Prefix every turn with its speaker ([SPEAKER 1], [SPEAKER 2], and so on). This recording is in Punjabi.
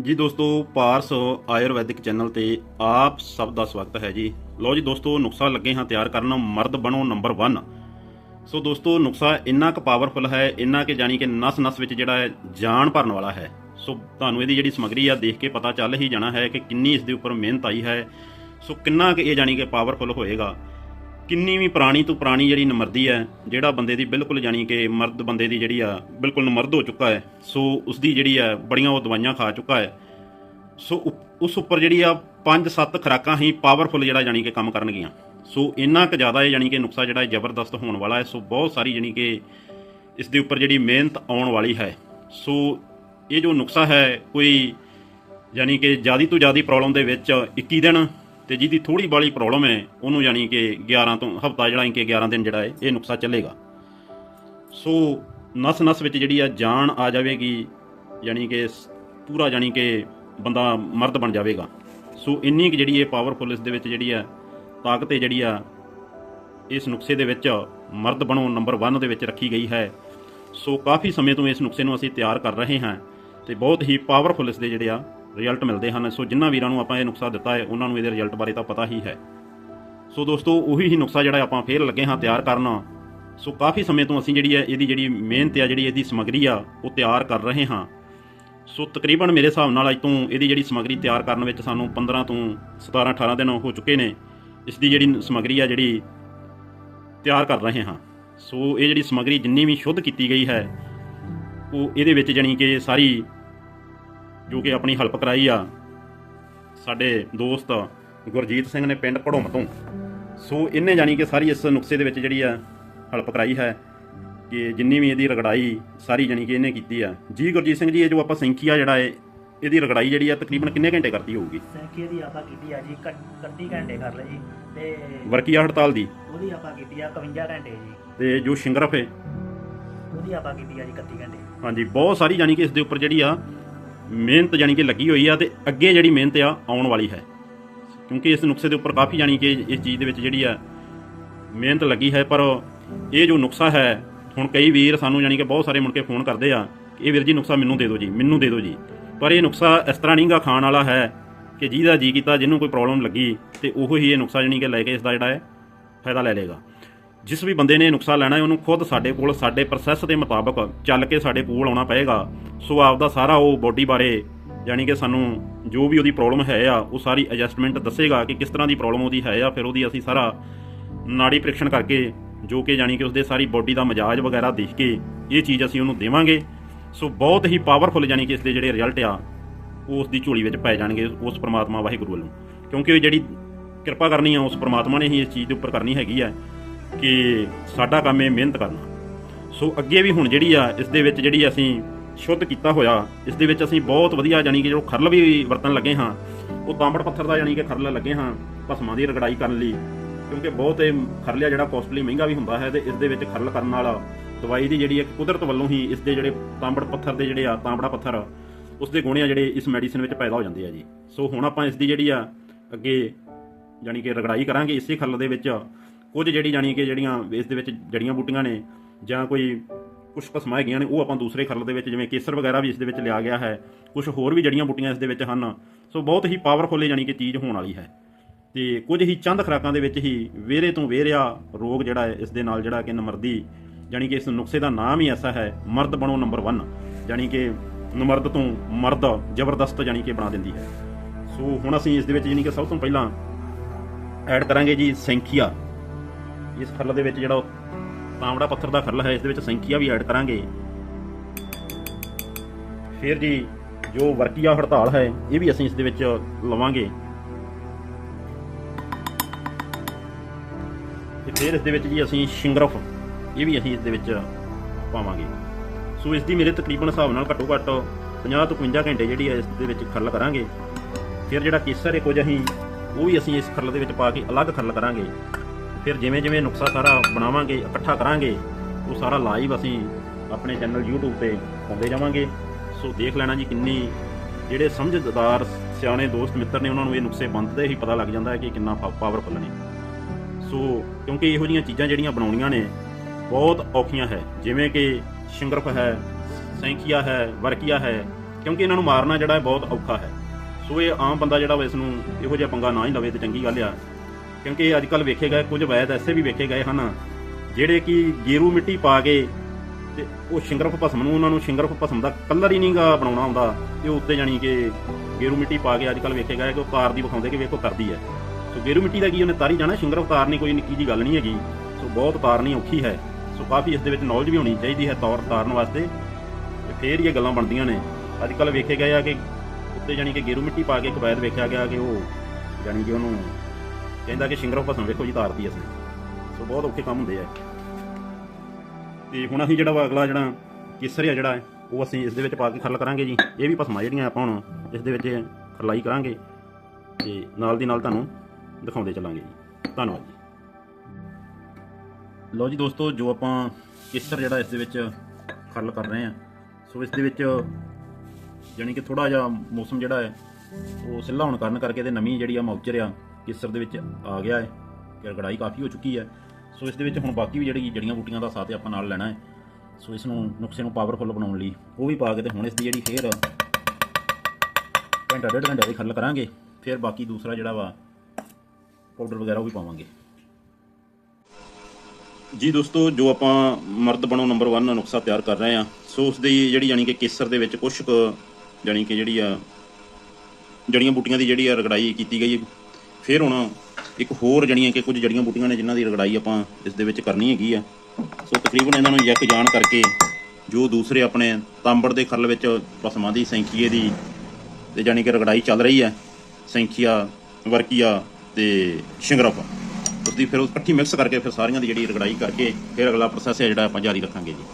[SPEAKER 1] ਜੀ ਦੋਸਤੋ, ਪਾਰਸ ਆਯੁਰਵੈਦਿਕ ਚੈਨਲ ਤੇ ਆਪ ਸਭ ਦਾ ਸਵਾਗਤ ਹੈ ਜੀ। ਲਓ ਜੀ ਦੋਸਤੋ, ਨੁਕਸਾ ਲੱਗੇ ਹਾਂ ਤਿਆਰ ਕਰਨ। ਮਰਦ ਬਣੋ ਨੰਬਰ 1 ਸੋ ਦੋਸਤੋ, ਨੁਕਸਾ ਇੰਨਾ ਕੁ ਪਾਵਰਫੁਲ ਹੈ, ਇੰਨਾ ਕਿ ਜਾਨੀ ਕਿ ਨਸ ਨਸ ਵਿੱਚ ਜਿਹੜਾ ਹੈ ਜਾਨ ਭਰਨ ਵਾਲਾ ਹੈ। ਸੋ ਤੁਹਾਨੂੰ ਇਹਦੀ ਜਿਹੜੀ ਸਮਗਰੀ ਆ, ਦੇਖ ਕੇ ਪਤਾ ਚੱਲ ਹੀ ਜਾਣਾ ਹੈ ਕਿ ਕਿੰਨੀ ਇਸ ਦੇ ਉੱਪਰ ਮਿਹਨਤ ਆਈ ਹੈ। ਸੋ ਕਿੰਨਾ ਕਿ ਇਹ ਜਾਨੀ ਕਿ ਪਾਵਰਫੁਲ ਹੋਏਗਾ। ਕਿੰਨੀ ਵੀ ਪੁਰਾਣੀ ਤੋਂ ਪੁਰਾਣੀ ਜਿਹੜੀ ਨਮਰਦੀ ਹੈ, ਜਿਹੜਾ ਬੰਦੇ ਦੀ ਬਿਲਕੁਲ ਜਾਣੀ ਕਿ ਮਰਦ ਬੰਦੇ ਦੀ ਜਿਹੜੀ ਆ, ਬਿਲਕੁਲ ਨਮਰਦ ਹੋ ਚੁੱਕਾ ਹੈ, ਸੋ ਉਸ ਦੀ ਜਿਹੜੀ ਆ, ਬੜੀਆਂ ਉਹ ਦਵਾਈਆਂ ਖਾ ਚੁੱਕਾ ਹੈ। ਸੋ ਉਪ- ਉਸ ਉੱਪਰ ਜਿਹੜੀ ਆ 5-7 ਖੁਰਾਕਾਂ ਹੀ ਪਾਵਰਫੁਲ ਜਿਹੜਾ ਜਾਣੀ ਕਿ ਕੰਮ ਕਰਨਗੀਆਂ। ਸੋ ਇੰਨਾ ਕੁ ਜ਼ਿਆਦਾ ਹੈ ਜਾਣੀ ਕਿ ਨੁਕਸਾ ਜਿਹੜਾ ਜ਼ਬਰਦਸਤ ਹੋਣ ਵਾਲਾ ਹੈ, ਸੋ ਬਹੁਤ ਸਾਰੀ ਜਾਣੀ ਕਿ ਇਸ ਦੇ ਉੱਪਰ ਜਿਹੜੀ ਮਿਹਨਤ ਆਉਣ ਵਾਲੀ ਹੈ। ਸੋ ਇਹ ਜੋ ਨੁਕਸਾ ਹੈ, ਕੋਈ ਯਾਨੀ ਕਿ ਜਿਆਦੀ ਤੋਂ ਜਿਆਦੀ ਪ੍ਰੋਬਲਮ ਦੇ ਵਿੱਚ 21 ਦਿਨ ਤੇ ਜਿਹਦੀ ਥੋੜੀ ਬਾਲੀ ਪ੍ਰੋਬਲਮ ਹੈ, ਉਹਨੂੰ ਯਾਨੀ ਕਿ 11 ਤੋਂ ਹਫਤਾ ਜਿਹੜਾ ਕਿ 11 ਦਿਨ ਜਿਹੜਾ ਹੈ, ਇਹ ਨੁਕਸਾ ਚੱਲੇਗਾ। ਸੋ ਨਸ ਨਸ ਵਿੱਚ ਜਿਹੜੀ ਆ ਜਾਨ ਆ ਜਾਵੇਗੀ ਯਾਨੀ ਕਿ ਸ- ਪੂਰਾ ਯਾਨੀ ਕਿ ਬੰਦਾ ਮਰਦ ਬਣ ਜਾਵੇਗਾ। ਸੋ ਇੰਨੀ ਕਿ ਜਿਹੜੀ ਇਹ ਪਾਵਰਫੁਲ ਇਸ ਦੇ ਵਿੱਚ ਜਿਹੜੀ ਆ ਤਾਕਤ ਹੈ ਜਿਹੜੀ ਆ, ਇਸ ਨੁਕਸੇ ਦੇ ਵਿੱਚ ਮਰਦ ਬਣੋ ਨੰਬਰ 1 ਦੇ ਵਿੱਚ ਰੱਖੀ ਗਈ ਹੈ। ਸੋ ਕਾਫੀ ਸਮੇਂ ਤੋਂ ਇਸ ਨੁਕਸੇ ਨੂੰ ਅਸੀਂ ਤਿਆਰ ਕਰ ਰਹੇ ਹਾਂ ਤੇ ਬਹੁਤ ਹੀ ਪਾਵਰਫੁਲ ਇਸ ਦੇ ਜਿਹੜੇ ਆ ਰਿਜ਼ਲਟ ਮਿਲਦੇ ਹਨ। ਸੋ ਜਿਨ੍ਹਾਂ ਵੀਰਾਂ ਨੂੰ ਆਪਾਂ ਇਹ ਨੁਕਸਾ ਦਿੱਤਾ ਹੈ, ਉਹਨਾਂ ਨੂੰ ਇਹਦੇ ਰਿਜ਼ਲਟ ਬਾਰੇ ਤਾਂ ਪਤਾ ਹੀ ਹੈ। ਸੋ ਦੋਸਤੋ, ਉਹੀ ਹੀ ਨੁਕਸਾ ਜਿਹੜਾ ਆਪਾਂ ਫੇਰ ਲੱਗੇ ਹਾਂ ਤਿਆਰ ਕਰਨਾ। ਸੋ ਕਾਫੀ ਸਮੇਂ ਤੋਂ ਅਸੀਂ ਜਿਹੜੀ ਹੈ, ਇਹਦੀ ਜਿਹੜੀ ਮਿਹਨਤ ਆ, ਜਿਹੜੀ ਇਹਦੀ ਸਮਗਰੀ ਆ, ਉਹ ਤਿਆਰ ਕਰ ਰਹੇ ਹਾਂ। ਸੋ ਤਕਰੀਬਨ ਮੇਰੇ ਹਿਸਾਬ ਨਾਲ ਅੱਜ ਤੋਂ ਇਹਦੀ ਜਿਹੜੀ ਸਮਗਰੀ ਤਿਆਰ ਕਰਨ ਵਿੱਚ ਸਾਨੂੰ 15 ਤੋਂ 17 18 ਦਿਨ ਹੋ ਚੁੱਕੇ ਨੇ। ਇਸ ਦੀ ਜਿਹੜੀ ਸਮਗਰੀ ਆ, ਜਿਹੜੀ ਤਿਆਰ ਕਰ ਰਹੇ ਹਾਂ। ਸੋ ਇਹ ਜਿਹੜੀ ਸਮਗਰੀ ਜਿੰਨੀ ਵੀ ਸ਼ੁੱਧ ਕੀਤੀ ਗਈ ਹੈ, ਉਹ ਇਹਦੇ ਵਿੱਚ ਜਾਣੀ ਕਿ ਸਾਰੀ ਜੋ ਕਿ ਆਪਣੀ ਹੈਲਪ ਕਰਾਈ ਆ। ਸਾਡੇ ਦੋਸਤ ਗੁਰਜੀਤ ਸਿੰਘ ਨੇ ਪਿੰਡ ਘੜੋਮ ਤੋਂ। ਸੋ ਇਹਨੇ ਜਾਣੀ ਕਿ ਸਾਰੀ ਇਸ ਨੁਕਸੇ ਦੇ ਵਿੱਚ ਜਿਹੜੀ ਆ ਹੈਲਪ ਕਰਾਈ ਹੈ ਕਿ ਜਿੰਨੀ ਵੀ ਇਹਦੀ ਰਗੜਾਈ ਸਾਰੀ ਜਾਣੀ ਕਿ ਇਹਨੇ ਕੀਤੀ ਆ। ਜੀ ਗੁਰਜੀਤ ਸਿੰਘ ਜੀ ਇਹ ਜੋ ਆਪਾਂ ਸੰਖਿਆ ਜਿਹੜਾ ਹੈ ਇਹਦੀ ਰਗੜਾਈ ਜਿਹੜੀ ਆ ਤਕਰੀਬਨ ਕਿੰਨੇ ਘੰਟੇ ਕਰਦੀ ਹੋਊਗੀ?
[SPEAKER 2] ਸੈਂਕੀ ਦੀ ਆਪਾਂ ਕੀਤੀ ਆ ਜੀ 31 ਘੰਟੇ ਕਰ ਜੀ। ਤੇ
[SPEAKER 1] ਵਰਕੀਆ ਹੜਤਾਲ ਦੀ?
[SPEAKER 2] ਉਹਦੀ ਆਪਾਂ ਕੀਤੀ ਆ 51 ਘੰਟੇ ਜੀ।
[SPEAKER 1] ਤੇ ਜੋ ਸ਼ਿੰਗਰਫ ਹੈ
[SPEAKER 2] ਉਹਦੀ ਆਪਾਂ ਕੀਤੀ ਆ ਜੀ 31 ਘੰਟੇ।
[SPEAKER 1] ਹਾਂਜੀ ਬਹੁਤ ਸਾਰੀ ਜਾਨੀ ਕਿ ਇਸ ਦੇ ਉੱਪਰ ਜਿਹੜੀ ਆ ਮਿਹਨਤ ਜਾਨੀ ਕਿ ਲੱਗੀ ਹੋਈ ਆ ਤੇ ਅੱਗੇ ਜਿਹੜੀ ਮਿਹਨਤ ਆ ਆਉਣ ਵਾਲੀ ਹੈ। ਕਿਉਂਕਿ ਇਸ ਨੁਕਸੇ ਦੇ ਉੱਪਰ ਕਾਫੀ ਜਾਨੀ ਕਿ ਇਸ ਚੀਜ਼ ਦੇ ਵਿੱਚ ਜਿਹੜੀ ਆ ਮਿਹਨਤ ਲੱਗੀ ਹੈ, ਪਰ ਇਹ ਜੋ ਨੁਕਸਾ ਹੈ, ਹੁਣ ਕਈ ਵੀਰ ਸਾਨੂੰ ਜਾਨੀ ਕਿ ਬਹੁਤ ਸਾਰੇ ਮੁੜ ਕੇ ਫੋਨ ਕਰਦੇ ਆ ਕਿ ਇਹ ਵੀਰ ਜੀ ਨੁਕਸਾ ਮੈਨੂੰ ਦੇ ਦਿਓ ਜੀ, ਮੈਨੂੰ ਦੇ ਦਿਓ ਜੀ। ਪਰ ਇਹ ਨੁਕਸਾ ਇਸ ਤਰ੍ਹਾਂ ਨਹੀਂਗਾ ਖਾਣ ਵਾਲਾ ਹੈ ਕਿ ਜਿਹਦਾ ਜੀ ਕੀਤਾ, ਜਿਹਨੂੰ ਕੋਈ ਪ੍ਰੋਬਲਮ ਲੱਗੀ ਤੇ ਉਹ ਹੀ ਇਹ ਨੁਕਸਾ ਜਾਨੀ ਕਿ ਲੈ ਕੇ ਇਸ ਦਾ ਜਿਹੜਾ ਹੈ, ਫਾਇਦਾ ਲੈ ਲੇਗਾ ਜਿਸ ਵੀ ਬੰਦੇ ਨੇ ਨੁਕਸਾ ਲੈਣਾ ਹੈ, ਉਹਨੂੰ ਖੁਦ ਸਾਡੇ ਕੋਲ, ਸਾਡੇ ਪ੍ਰੋਸੈਸ ਦੇ ਮੁਤਾਬਕ ਚੱਲ ਕੇ ਸਾਡੇ ਕੋਲ ਆਉਣਾ ਪਏਗਾ। ਸੋ ਆਪਦਾ ਸਾਰਾ ਉਹ ਬੋਡੀ ਬਾਰੇ ਯਾਨੀ ਕਿ ਸਾਨੂੰ ਜੋ ਵੀ ਉਹਦੀ ਪ੍ਰੋਬਲਮ ਹੈ ਆ, ਉਹ ਸਾਰੀ ਐਡਜਸਟਮੈਂਟ ਦੱਸੇਗਾ ਕਿ ਕਿਸ ਤਰ੍ਹਾਂ ਦੀ ਪ੍ਰੋਬਲਮ ਉਹਦੀ ਹੈ ਆ, ਫਿਰ ਉਹਦੀ ਅਸੀਂ ਸਾਰਾ ਨਾੜੀ ਪ੍ਰੀਖਣ ਕਰਕੇ, ਜੋ ਕਿ ਯਾਨੀ ਕਿ ਉਸਦੇ ਸਾਰੀ ਬੋਡੀ ਦਾ ਮਜਾਜ ਵਗੈਰਾ ਦੇਖ ਕੇ ਇਹ ਚੀਜ਼ ਅਸੀਂ ਉਹਨੂੰ ਦੇਵਾਂਗੇ। ਸੋ ਬਹੁਤ ਹੀ ਪਾਵਰਫੁਲ ਯਾਨੀ ਕਿ ਇਸ ਦੇ ਜਿਹੜੇ ਰਿਜ਼ਲਟ ਆ, ਉਹ ਉਸ ਦੀ ਝੋਲੀ ਵਿੱਚ ਪੈ ਜਾਣਗੇ ਉਸ ਪ੍ਰਮਾਤਮਾ ਵਾਹਿਗੁਰੂ ਵੱਲੋਂ। ਕਿਉਂਕਿ ਉਹ ਜਿਹੜੀ ਕਿਰਪਾ ਕਰਨੀ ਆ, ਉਸ ਪ੍ਰਮਾਤਮਾ ਨੇ ਹੀ ਇਸ ਚੀਜ਼ ਦੇ ਉੱਪਰ ਕਰਨੀ ਹੈਗੀ ਆ। ਕਿ ਸਾਡਾ ਕੰਮ ਹੈ ਮਿਹਨਤ ਕਰਨਾ। ਸੋ ਅੱਗੇ ਵੀ ਹੁਣ ਜਿਹੜੀ ਆ, ਇਸ ਦੇ ਵਿੱਚ ਜਿਹੜੀ ਅਸੀਂ ਸ਼ੁੱਧ ਕੀਤਾ ਹੋਇਆ, ਇਸ ਦੇ ਵਿੱਚ ਅਸੀਂ ਬਹੁਤ ਵਧੀਆ ਜਾਨੀ ਕਿ ਜੋ ਖਰਲ ਵੀ ਵਰਤਣ ਲੱਗੇ ਹਾਂ, ਉਹ ਤਾਂਬੜ ਪੱਥਰ ਦਾ ਜਾਨੀ ਕਿ ਖਰਲ ਲੱਗੇ ਹਾਂ, ਭਸਮਾਂ ਦੀ ਰਗੜਾਈ ਕਰਨ ਲਈ, ਕਿਉਂਕਿ ਬਹੁਤ ਇਹ ਖਰਲਿਆ ਜਿਹੜਾ ਕੋਸਟਲੀ ਮਹਿੰਗਾ ਵੀ ਹੁੰਦਾ ਹੈ ਤੇ ਇਸ ਦੇ ਵਿੱਚ ਖਰਲ ਕਰਨ ਨਾਲ ਦਵਾਈ ਦੀ ਜਿਹੜੀ ਇੱਕ ਕੁਦਰਤ ਵੱਲੋਂ ਹੀ ਇਸ ਦੇ ਜਿਹੜੇ ਤਾਂਬੜ ਪੱਥਰ ਦੇ ਜਿਹੜੇ ਆ, ਤਾਂਬੜਾ ਪੱਥਰ, ਉਸ ਦੇ ਗੁਣ ਆ ਜਿਹੜੇ ਇਸ ਮੈਡੀਸਿਨ ਵਿੱਚ ਪੈਦਾ ਹੋ ਜਾਂਦੇ ਆ ਜੀ। ਸੋ ਹੁਣ ਆਪਾਂ ਇਸ ਦੀ ਜਿਹੜੀ ਆ, ਅੱਗੇ ਜਾਨੀ ਕਿ ਰਗੜਾਈ ਕਰਾਂਗੇ, ਇਸੇ ਖਰਲ ਦੇ ਵਿੱਚ ਕੁਝ ਜਿਹੜੀ ਜਾਨੀ ਕਿ ਜਿਹੜੀਆਂ ਇਸ ਦੇ ਵਿੱਚ ਜੜੀਆਂ ਬੂਟੀਆਂ ਨੇ ਜਾਂ ਕੋਈ ਕੁਝ ਕਸਮਾਂ ਹੈਗੀਆਂ ਨੇ, ਉਹ ਆਪਾਂ ਦੂਸਰੇ ਖਰਲ ਦੇ ਵਿੱਚ ਜਿਵੇਂ ਕੇਸਰ ਵਗੈਰਾ ਵੀ ਇਸ ਦੇ ਵਿੱਚ ਲਿਆ ਗਿਆ ਹੈ ਕੁਝ ਹੋਰ ਵੀ ਜੜੀਆਂ ਬੂਟੀਆਂ ਇਸ ਦੇ ਵਿੱਚ ਹਨ। ਸੋ ਬਹੁਤ ਹੀ ਪਾਵਰਫੁਲ ਜਾਨੀ ਕਿ ਚੀਜ਼ ਹੋਣ ਵਾਲੀ ਹੈ। ਤੇ ਕੁਝ ਹੀ ਚੰਦ ਖਰਾਕਾਂ ਦੇ ਵਿੱਚ ਹੀ ਵੇਰੇ ਤੋਂ ਵੇਰਿਆ ਰੋਗ ਜਿਹੜਾ ਹੈ, ਇਸ ਦੇ ਨਾਲ ਜਿਹੜਾ ਕਿ ਨਮਰਦੀ ਜਾਨੀ ਕਿ ਇਸ ਨੁਕਸੇ ਦਾ ਨਾਮ ਹੀ ਐਸਾ ਹੈ, ਮਰਦ ਬਣੋ ਨੰਬਰ 1 ਜਾਨੀ ਕਿ ਨਮਰਦ ਤੋਂ ਮਰਦ ਜ਼ਬਰਦਸਤ ਜਾਨੀ ਕਿ ਬਣਾ ਦਿੰਦੀ ਹੈ। ਸੋ ਹੁਣ ਅਸੀਂ ਇਸ ਦੇ ਵਿੱਚ ਜਾਨੀ ਕਿ ਸਭ ਤੋਂ ਪਹਿਲਾਂ ਐਡ ਕਰਾਂਗੇ ਜੀ ਸੈਂਖੀਆ। ਇਸ ਖੱਲ ਦੇ ਵਿੱਚ ਜਿਹੜਾ ਉਹ ਤਾਂਬੜਾ ਪੱਥਰ ਦਾ ਖੱਲ ਹੈ, ਇਸ ਦੇ ਵਿੱਚ ਸੈਂਖੀਆ ਵੀ ਐਡ ਕਰਾਂਗੇ। ਫਿਰ ਜੀ, ਜੋ ਵਰਕੀਆ ਹੜਤਾਲ ਹੈ, ਇਹ ਵੀ ਅਸੀਂ ਇਸ ਦੇ ਵਿੱਚ ਲਵਾਂਗੇ। ਤੇ ਫਿਰ ਇਸ ਦੇ ਵਿੱਚ ਜੀ ਅਸੀਂ ਸ਼ਿੰਗਰਫ, ਇਹ ਵੀ ਅਸੀਂ ਇਸ ਦੇ ਵਿੱਚ ਪਾਵਾਂਗੇ। ਸੋ ਇਸ ਦੀ ਮੇਰੇ ਤਕਰੀਬਨ ਹਿਸਾਬ ਨਾਲ ਘੱਟੋ ਘੱਟ 50 ਤੋਂ 55 ਘੰਟੇ ਜਿਹੜੀ ਹੈ ਇਸ ਦੇ ਵਿੱਚ ਖੱਲ ਕਰਾਂਗੇ। ਫਿਰ ਜਿਹੜਾ ਕੇਸਰ ਹੈ, ਕੁਝ ਅਸੀਂ, ਉਹ ਵੀ ਅਸੀਂ ਇਸ ਖੱਲ ਦੇ ਵਿੱਚ ਪਾ ਕੇ ਅਲੱਗ ਖੱਲ ਕਰਾਂਗੇ। ਫਿਰ ਜਿਵੇਂ ਜਿਵੇਂ ਨੁਕਸਾ ਸਾਰਾ ਬਣਾਵਾਂਗੇ, ਇਕੱਠਾ ਕਰਾਂਗੇ, ਉਹ ਸਾਰਾ ਲਾਈਵ ਅਸੀਂ ਆਪਣੇ ਚੈਨਲ YouTube ਤੇ ਪਾਉਂਦੇ ਜਾਵਾਂਗੇ। ਸੋ ਦੇਖ ਲੈਣਾ ਜੀ ਕਿੰਨੀ, ਜਿਹੜੇ ਸਮਝਦਾਰ ਸਿਆਣੇ ਦੋਸਤ ਮਿੱਤਰ ਨੇ ਉਹਨਾਂ ਨੂੰ ਇਹ ਨੁਕਸੇ ਬੰਦਦੇ ਹੀ ਪਤਾ ਲੱਗ ਜਾਂਦਾ ਹੈ ਕਿ ਕਿੰਨਾ ਪਾਵਰਫੁਲ ਨੇ। ਸੋ ਕਿਉਂਕਿ ਇਹੋ ਜਿਹੀਆਂ ਚੀਜ਼ਾਂ ਜਿਹੜੀਆਂ ਬਣਾਉਣੀਆਂ ਨੇ, ਬਹੁਤ ਔਖੀਆਂ ਹੈ। ਜਿਵੇਂ ਕਿ ਸ਼ਿੰਗਰਫ ਹੈ, ਸੈਂਖੀਆ ਹੈ, ਵਰਕੀਆ ਹੈ, ਕਿਉਂਕਿ ਇਹਨਾਂ ਨੂੰ ਮਾਰਨਾ ਜਿਹੜਾ ਬਹੁਤ ਔਖਾ ਹੈ। ਸੋ ਇਹ ਆਮ ਬੰਦਾ ਜਿਹੜਾ ਵਾ ਇਸ ਨੂੰ ਇਹੋ ਜਿਹਾ ਪੰਗਾ ਨਾ ਹੀ ਲਵੇ ਤੇ ਚੰਗੀ ਗੱਲ ਆ। ਕਿਉਂਕਿ ਅੱਜ ਕੱਲ ਵੇਖੇ ਗਏ, ਕੁਝ ਵੈਦ ਐਸੇ ਵੀ ਵੇਖੇ ਗਏ ਹਨ, ਜਿਹੜੇ ਕਿ ਗੇਰੂ ਮਿੱਟੀ ਪਾ ਕੇ ਤੇ ਉਹ ਸ਼ਿੰਗਰਫ ਭਸਮ ਨੂੰ, ਉਹਨਾਂ ਨੂੰ ਸ਼ਿੰਗਰਫ ਭਸਮ ਦਾ ਕਲਰ ਹੀ ਨਹੀਂਗਾ ਬਣਾਉਣਾ ਹੁੰਦਾ ਤੇ ਉਹ ਉੱਤੇ ਜਾਣੀ ਕਿ ਗੇਰੂ ਮਿੱਟੀ ਪਾ ਕੇ ਅੱਜ ਕੱਲ ਵੇਖੇ ਗਏ ਕਿ ਉਹ ਤਾਰ ਦੀ ਵਿਖਾਉਂਦੇ ਕਿ ਵੇਖੋ ਕਰਦੀ ਹੈ। ਸੋ ਗੇਰੂ ਮਿੱਟੀ ਦਾ ਕੀ, ਉਹਨੇ ਤਾਰੀ ਜਾਣਾ, ਸ਼ਿੰਗਰਫ ਤਾਰਨੀ ਕੋਈ ਨਿੱਕੀ ਜੀ ਗੱਲ ਨਹੀਂ ਹੈਗੀ। ਸੋ ਬਹੁਤ ਤਾਰਨੀ ਔਖੀ ਹੈ। ਸੋ ਕਾਫੀ ਇਸ ਦੇ ਵਿੱਚ ਨੌਲੇਜ ਵੀ ਹੋਣੀ ਚਾਹੀਦੀ ਹੈ ਤੌਰ, ਤਾਰਨ ਵਾਸਤੇ। ਤੇ ਫੇਰ ਇਹ ਗੱਲਾਂ ਬਣਦੀਆਂ ਨੇ। ਅੱਜ ਕੱਲ ਵੇਖੇ ਗਏ ਆ ਕਿ ਉੱਤੇ ਜਾਣੀ ਕਿ ਗੇਰੂ ਮਿੱਟੀ ਪਾ ਕੇ ਇੱਕ ਵੈਦ ਵੇਖਿਆ ਗਿਆ ਕਿ ਉਹ ਜਾਣੀ ਕਿ ਉਹਨੂੰ ਕਹਿੰਦਾ ਕਿ ਸ਼ਿੰਗਰਫ ਭਸਮ ਵੇਖੋ ਜੀ ਤਾਰਤੀ ਅਸੀਂ। ਸੋ ਬਹੁਤ ਔਖੇ ਕੰਮ ਹੁੰਦੇ ਆ ਤੇ ਹੁਣ ਅਸੀਂ ਜਿਹੜਾ ਵਾ ਅਗਲਾ ਜਿਹੜਾ ਕੇਸਰ ਆ ਜਿਹੜਾ ਉਹ ਅਸੀਂ ਇਸ ਦੇ ਵਿੱਚ ਪਾ ਕੇ ਖਰਲ ਕਰਾਂਗੇ ਜੀ। ਇਹ ਵੀ ਭਸਮਾਂ ਜਿਹੜੀਆਂ ਆਪਾਂ ਹੁਣ ਇਸ ਦੇ ਵਿੱਚ ਖਰਲਾਈ ਕਰਾਂਗੇ। ਤੇ ਨਾਲ ਦੀ ਨਾਲ ਤੁਹਾਨੂੰ ਦਿਖਾਉਂਦੇ ਚੱਲਾਂਗੇ ਜੀ। ਧੰਨਵਾਦ ਜੀ। ਲਓ ਜੀ ਦੋਸਤੋ, ਜੋ ਆਪਾਂ ਕੇਸਰ ਜਿਹੜਾ ਇਸ ਦੇ ਵਿੱਚ ਖਰਲ ਕਰ ਰਹੇ ਆ ਸੋ ਇਸ ਦੇ ਵਿੱਚ ਜਾਣੀ ਕਿ ਥੋੜਾ ਜਿਹਾ ਮੌਸਮ ਜਿਹੜਾ ਹੈ, ਉਹ ਸਿੱਲਾ ਹੋਣ ਕਾਰਨ ਕਰਕੇ ਤੇ ਨਮੀ ਜਿਹੜੀ ਆ ਮੌਚਰ ਆ ਕੇਸਰ ਦੇ ਵਿੱਚ ਆ ਗਿਆ ਹੈ ਕਿ ਗੜਾਈ ਕਾਫੀ ਹੋ ਚੁੱਕੀ ਹੈ। ਸੋ ਇਸ ਦੇ ਵਿੱਚ ਹੁਣ ਬਾਕੀ ਵੀ ਜਿਹੜੀ ਜੜੀਆਂ ਬੂਟੀਆਂ ਦਾ ਸਾਥ ਆਪਾਂ ਨਾਲ ਲੈਣਾ ਹੈ। ਸੋ ਇਸ ਨੂੰ ਨੁਕਸੇ ਨੂੰ ਪਾਵਰਫੁਲ ਬਣਾਉਣ ਲਈ ਉਹ ਵੀ ਪਾ ਕੇ ਤੇ ਹੁਣ ਇਸ ਦੀ ਜਿਹੜੀ ਫੇਰ ਘੰਟਾ ਡੇਢ ਘੰਟੇ ਦੀ ਖੱਲ ਕਰਾਂਗੇ, ਫਿਰ ਬਾਕੀ ਦੂਸਰਾ ਜਿਹੜਾ ਵਾ ਪਾਊਡਰ ਵਗੈਰਾ ਉਹ ਵੀ ਪਾਵਾਂਗੇ। ਜੀ ਦੋਸਤੋ, ਜੋ ਆਪਾਂ ਮਰਦ ਬਣੋ ਨੰਬਰ 1 ਨੁਕਸਾ ਤਿਆਰ ਕਰ ਰਹੇ ਆ ਸੋ ਉਸ ਦੀ ਜਿਹੜੀ ਯਾਨੀ ਕਿ ਕੇਸਰ ਦੇ ਵਿੱਚ ਕੁਛ ਕੁ ਯਾਨੀ ਕਿ ਜਿਹੜੀ ਆ ਜੜੀਆਂ ਬੂਟੀਆਂ ਦੀ ਜਿਹੜੀ ਆ ਰਗੜਾਈ ਕੀਤੀ ਗਈ ਫਿਰ ਹੁਣ ਇੱਕ ਹੋਰ ਜੜੀਆਂ ਕਿ ਕੁਝ ਜੜੀਆਂ ਬੂਟੀਆਂ ਨੇ ਜਿਨ੍ਹਾਂ ਦੀ ਰਗੜਾਈ ਆਪਾਂ ਇਸ ਦੇ ਵਿੱਚ ਕਰਨੀ ਹੈਗੀ ਆ। ਸੋ ਤਕਰੀਬਨ ਇਹਨਾਂ ਨੂੰ ਯੱਕ ਜਾਣ ਕਰਕੇ ਜੋ ਦੂਸਰੇ ਆਪਣੇ ਤਾਂਬੜ ਦੇ ਖਰਲ ਵਿੱਚ ਪਸਮਾਂ ਦੀ ਸੈਂਕੀਏ ਦੀ ਤੇ ਜਾਨੀ ਕਿ ਰਗੜਾਈ ਚੱਲ ਰਹੀ ਹੈ, ਸੈਂਕੀਆ, ਵਰਕੀਆ ਤੇ ਸ਼ਿੰਗਰਫ ਉਸ ਦੀ ਫਿਰ ਉਹ ਇਕੱਠੀ ਮਿਕਸ ਕਰਕੇ ਫਿਰ ਸਾਰੀਆਂ ਦੀ ਜਿਹੜੀ ਰਗੜਾਈ ਕਰਕੇ ਫਿਰ ਅਗਲਾ ਪ੍ਰੋਸੈਸ ਹੈ ਜਿਹੜਾ ਆਪਾਂ ਜਾਰੀ ਰੱਖਾਂਗੇ ਜੀ।